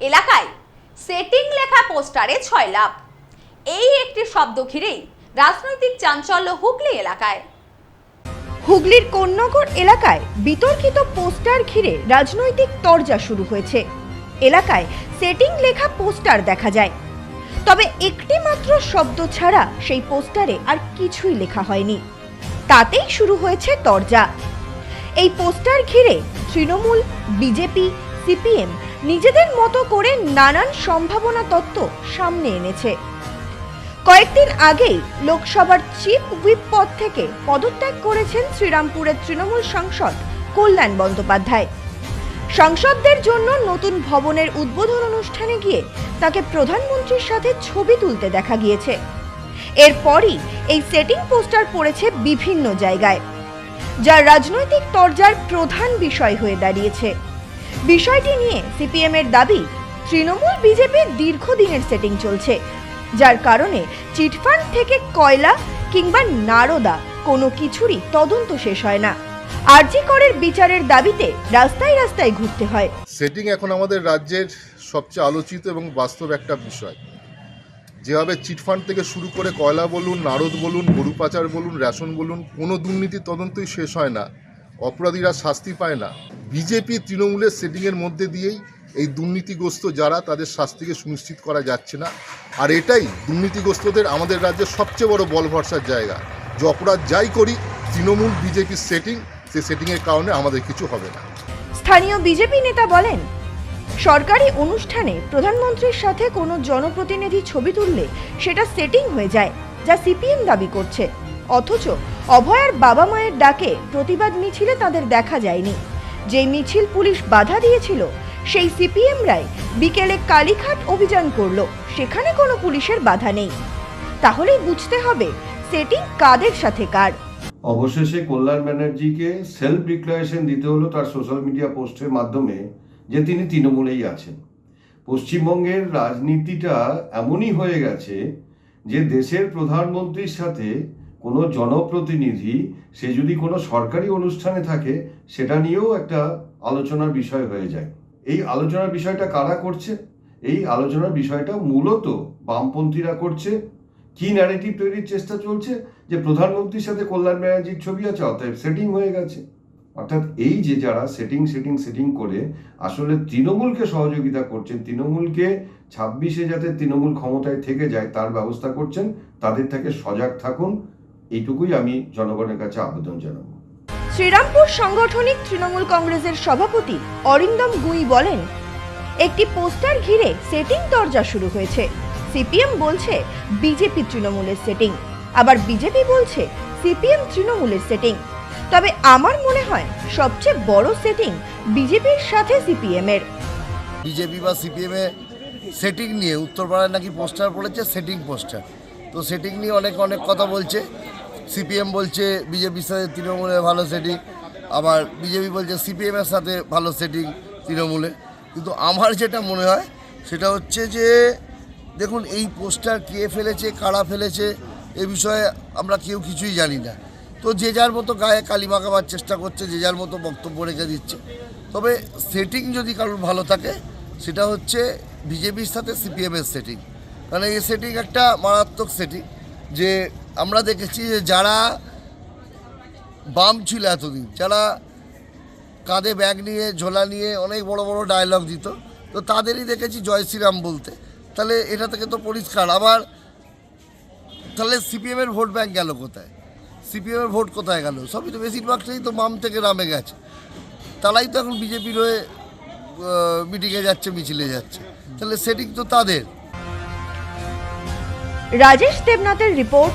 এলাকায় সেটিং লেখা পোস্টারে ছয় লাভ। এই একটি শব্দ ঘিরেই রাজনৈতিক চাঞ্চল্য হুগলি এলাকায়। হুগলির কোন্নগর এলাকায় বিতর্কিত পোস্টার ঘিরে রাজনৈতিক তরজা শুরু হয়েছে। এলাকায় সেটিং লেখা পোস্টার দেখা যায়। তবে একটি মাত্র শব্দ ছাড়া সেই পোস্টারে আর কিছুই লেখা হয়নি। তাতেই শুরু হয়েছে তরজা। এই পোস্টার ঘিরে তৃণমূল, বিজেপি, সিপিএম নিজেদের মতো করে নানান সম্ভাবনা তত্ত্ব সামনে এনেছে। কয়েকদিন আগেই লোকসভার চিফ হুইপ পদ থেকে পদত্যাগ করেছেন শ্রীরামপুরের তৃণমূল সাংসদ কল্যাণ বন্দ্যোপাধ্যায়। সাংসদদের জন্য নতুন ভবনের উদ্বোধন অনুষ্ঠানে গিয়ে তাকে প্রধানমন্ত্রীর সাথে ছবি তুলতে দেখা গিয়েছে। এরপরই এই সেটিং পোস্টার পড়েছে বিভিন্ন জায়গায়, যা রাজনৈতিক তরজার প্রধান বিষয় হয়ে দাঁড়িয়েছে। বিষয়টি নিয়ে সিপিএম এর দাবি, তৃণমূল বিজেপির দীর্ঘদিনের সেটিং চলছে, যার কারণে চিটফান্ড থেকে কয়লা কিংবা নারদা কোনো কিছুরই তদন্ত শেষ হয় না। আরজি করের বিচারের দাবিতে রাস্তায় রাস্তায় ঘুরতে হয়। সেটিং এখন আমাদের রাজ্যের সবচেয়ে আলোচিত এবং বাস্তব একটা বিষয়। যেভাবে চিটফান্ড থেকে শুরু করে কয়লা বলুন, নারদ বলুন, গরু পাচার বলুন, রেশন বলুন, কোনো দুর্নীতি তদন্তই শেষ হয় না। অপরাধীরা শাস্তি পায় না। বিজেপি তৃণমূলের সেটিংয়ের মধ্যে দিয়েই এই দুর্নীতিগ্রস্ত যারা তাদের শাস্তিকে সুনিশ্চিত করা যাচ্ছে না। আর এটাই দুর্নীতিগ্রস্তদের আমাদের রাজ্যের সবচেয়ে বড় বল ভরসার জায়গা। যে অপরাধ যাই করি, তৃণমূল বিজেপির সেটিং সেই সেটিংয়ের কারণে আমাদের কিছু হবে না। স্থানীয় বিজেপি নেতা বলেন, সরকারি অনুষ্ঠানে প্রধানমন্ত্রীর সাথে কোনো জনপ্রতিনিধি ছবি তুললে সেটা সেটিং হয়ে যায়, যা সিপিএম দাবি করছে। অথচ অভয়ার বাবা মায়ের ডাকে প্রতিবাদ মিছিলে তাদের দেখা যায়নি। যেই মিছিল পুলিশ বাধা দিয়েছিল, সেই সিপিএম রাই বিকেলে কালীঘাট অভিযান করল। সেখানে কোনো পুলিশের বাধা নেই। তাহলেই বুঝতে হবে সেটিং কাদের সাথে কার। অবশেষে কল্যাণ ব্যানার্জিকে সেলফ ডিক্লারেশন দিতে হলো তার সোশ্যাল মিডিয়া পোস্টের মাধ্যমে, যে তিনি তৃণমূলেই আছেন। পশ্চিমবঙ্গের রাজনীতিটা এমনই হয়ে গেছে যে দেশের প্রধানমন্ত্রীর সাথে কোনো জনপ্রতিনিধি, সে যদি কোনো সরকারি অনুষ্ঠানে থাকে, সেটা নিয়েও একটা আলোচনার বিষয় হয়ে যায়। এই আলোচনার বিষয়টা কারা করছে? এই আলোচনার বিষয়টা মূলত বামপন্থীরা করছে। কি ন্যারেটিভ তৈরির চেষ্টা চলছে? যে প্রধানমন্ত্রীর সাথে কল্যাণ ব্যানার্জির ছবি আছে, অতএব সেটিং হয়ে গেছে। অর্থাৎ এই যে যারা সেটিং সেটিং সেটিং করে, আসলে তৃণমূলকে সহযোগিতা করছেন, তৃণমূলকে ছাব্বিশে যাতে তৃণমূল ক্ষমতায় থেকে যায়, তার ব্যবস্থা করছেন, তাদের থেকে সজাগ থাকুন। এইটুকুই আমি জনগণের কাছে আবেদন জানাব। শ্রীরামপুর সাংগঠনিক তৃণমূল কংগ্রেসের সভাপতি অরিন্দম গুই বলেন একটি পোস্টার ঘিরে সেটিং দরজা শুরু হয়েছে। সিপিএম বলছে বিজেপি তৃণমূলের সেটিং। আবার বিজেপি বলছে সিপিএম তৃণমূলের সেটিং। তবে আমার মনে হয় সবচেয়ে বড় সেটিং বিজেপির সাথে সিপিএম এর বিজেপি বা সিপিএমে সেটিং নিয়ে উত্তরপাড়ায় নাকি পোস্টার পড়েছে সেটিং পোস্টার। তো সেটিং নিয়ে অনেক অনেক কথা বলছে। সিপিএম বলছে, বিজেপির সাথে তৃণমূলের ভালো সেটিং আবার বিজেপি বলছে সিপিএমের সাথে ভালো সেটিং তৃণমূলে। কিন্তু আমার যেটা মনে হয়, সেটা হচ্ছে যে, দেখুন, এই পোস্টার কে ফেলেছে, কারা ফেলেছে, এ বিষয়ে আমরা কেউ কিছুই জানি না। তো যে যার মতো গায়ে কালি মাখাবার চেষ্টা করছে, যে যার মতো বক্তব্য রেখে দিচ্ছে। তবে সেটিং যদি কারোর ভালো থাকে, সেটা হচ্ছে বিজেপির সাথে সিপিএমের সেটিং কারণ এই সেটিং একটা মারাত্মক সেটিং যে আমরা দেখেছি যে যারা বাম ছিল এতদিন, যারা কাঁধে ব্যাগ নিয়ে, ঝোলা নিয়ে অনেক বড় বড় ডায়লগ দিত, তো তাদেরই দেখেছি জয় শ্রীরাম বলতে। তাহলে এটা থেকে তো পরিষ্কার। আবার তাহলে সিপিএমের ভোট ব্যাংক গেল কোথায়? সিপিএমের ভোট কোথায় গেল? সবই তো বেশিরভাগটাই তো বাম থেকে নামে গেছে। তারাই তো এখন বিজেপির হয়ে মিটিংয়ে যাচ্ছে, মিছিলে যাচ্ছে। তাহলে সেটিং তো তাদের। রাজেশ দেবনাথের report